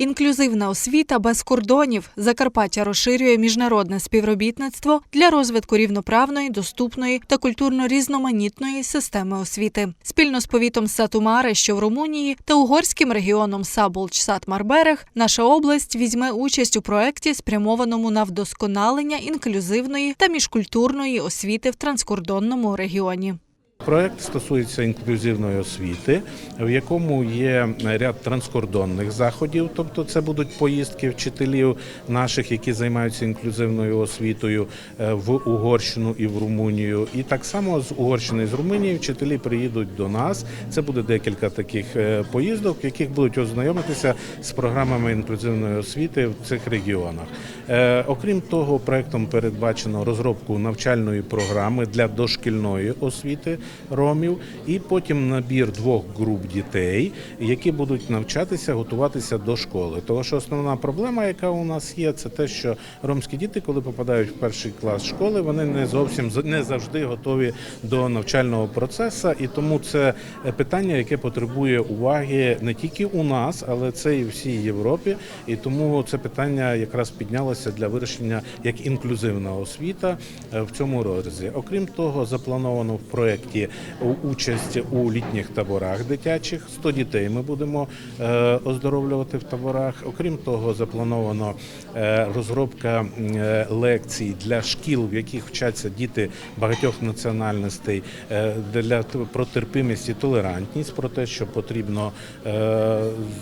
Інклюзивна освіта без кордонів. Закарпаття розширює міжнародне співробітництво для розвитку рівноправної, доступної та культурно різноманітної системи освіти. Спільно з повітом Сатумари, що в Румунії, та угорським регіоном Саболч-Сат-Марберег, наша область візьме участь у проєкті, спрямованому на вдосконалення інклюзивної та міжкультурної освіти в транскордонному регіоні. Проект стосується інклюзивної освіти, в якому є ряд транскордонних заходів, тобто це будуть поїздки вчителів наших, які займаються інклюзивною освітою е, в Угорщину і в Румунію. І так само з Угорщини і з Румунії вчителі приїдуть до нас. Це буде декілька таких е, поїздок, в яких будуть ознайомитися з програмами інклюзивної освіти в цих регіонах. Е, Окрім того, проектом передбачено розробку навчальної програми для дошкільної освіти ромів, і потім набір двох груп дітей, які будуть навчатися, готуватися до школи. Тому що основна проблема, яка у нас є, це те, що ромські діти, коли попадають в перший клас школи, вони не зовсім не завжди готові до навчального процесу, і тому це питання, яке потребує уваги не тільки у нас, але це і всій Європі. І тому це питання якраз піднялося для вирішення як інклюзивна освіта е, в цьому розрізі. Окрім того, заплановано в проєкті у- участь у літніх таборах дитячих. 100 дітей ми будемо е, оздоровлювати в таборах. Окрім того, заплановано е, розробка е, лекцій для шкіл, в яких вчаться діти багатьох національностей для т- про терпимість і толерантність, про те, що потрібно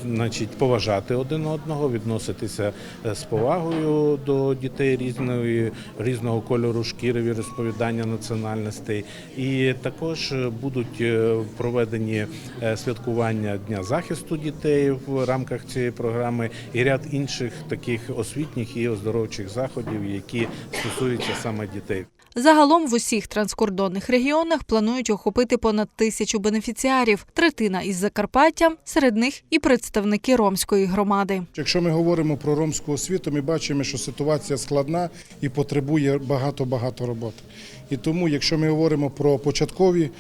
значить, поважати один одного, відноситися з повагою до дітей різної різного кольору шкіри, розповідання національностей. І також е, будуть е, проведені е, святкування Дня захисту дітей в рамках цієї програми і ряд інших таких освітніх і оздоровчих заходів, які стосуються саме дітей. Загалом в усіх транскордонних регіонах планують охопити понад тисячу бенефіціарів, третина із Закарпаття, серед них і представники ромської громади. Якщо ми говоримо про ромську освіту, ми бачимо, що ситуація складна і потребує багато-багато роботи. І тому, якщо ми говоримо про початкові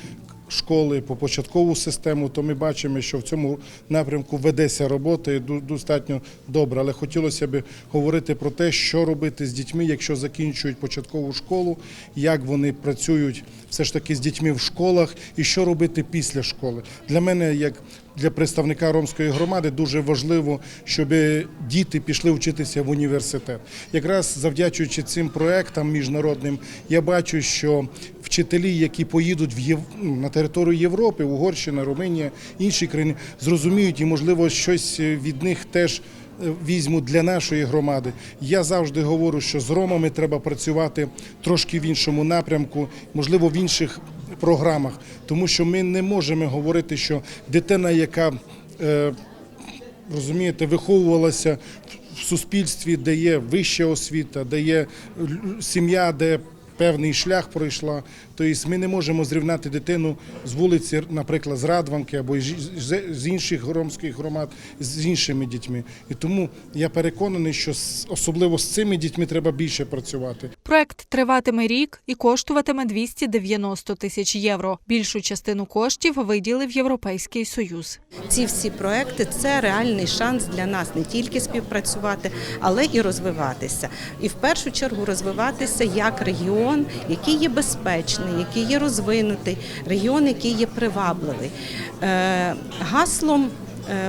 школи, по початкову систему, то ми бачимо, що в цьому напрямку ведеться робота і достатньо добре. Але хотілося б говорити про те, що робити з дітьми, якщо закінчують початкову школу, як вони працюють все ж таки з дітьми в школах, і що робити після школи. Для мене, як для представника ромської громади дуже важливо, щоб діти пішли вчитися в університет. Якраз завдячуючи цим проектам міжнародним, я бачу, що вчителі, які поїдуть в Єв... ну, на територію Європи, Угорщина, Румунія, інші країни, зрозуміють і, можливо, щось від них теж. е, Візьму для нашої громади. Я завжди говорю, що з ромами треба працювати трошки в іншому напрямку, можливо, в інших програмах, тому що ми не можемо говорити, що дитина, яка е, розумієте, виховувалася в суспільстві, де є вища освіта, де є сім'я, де певний шлях пройшла. Тобто ми не можемо зрівняти дитину з вулиці, наприклад, з Радванки або з- інших ромських громад з іншими дітьми. І тому я переконаний, що особливо з цими дітьми треба більше працювати. Проект триватиме рік і коштуватиме 290 тисяч євро. Більшу частину коштів виділив Європейський Союз. Ці всі проекти це реальний шанс для нас не тільки співпрацювати, але і розвиватися. І в першу чергу розвиватися як регіон, який є безпечний, який є розвинутий, регіон, який є привабливий. Е, Гаслом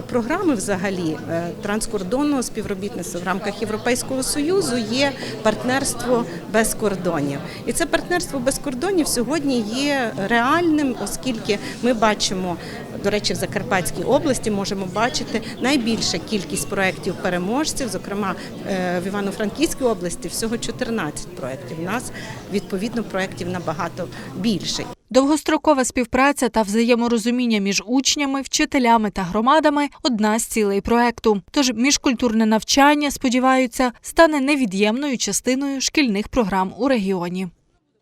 програми взагалі е, транскордонного співробітництва в рамках Європейського союзу є партнерство без кордонів. І це партнерство без кордонів сьогодні є реальним, оскільки ми бачимо. До речі, в Закарпатській області можемо бачити найбільша кількість проєктів переможців. Зокрема, е, в Івано-Франківській області всього 14 проєктів. У нас відповідно проєктів набагато більше. Довгострокова співпраця та взаєморозуміння між учнями, вчителями та громадами одна з цілей проекту. Тож міжкультурне навчання, сподіваються, стане невід'ємною частиною шкільних програм у регіоні.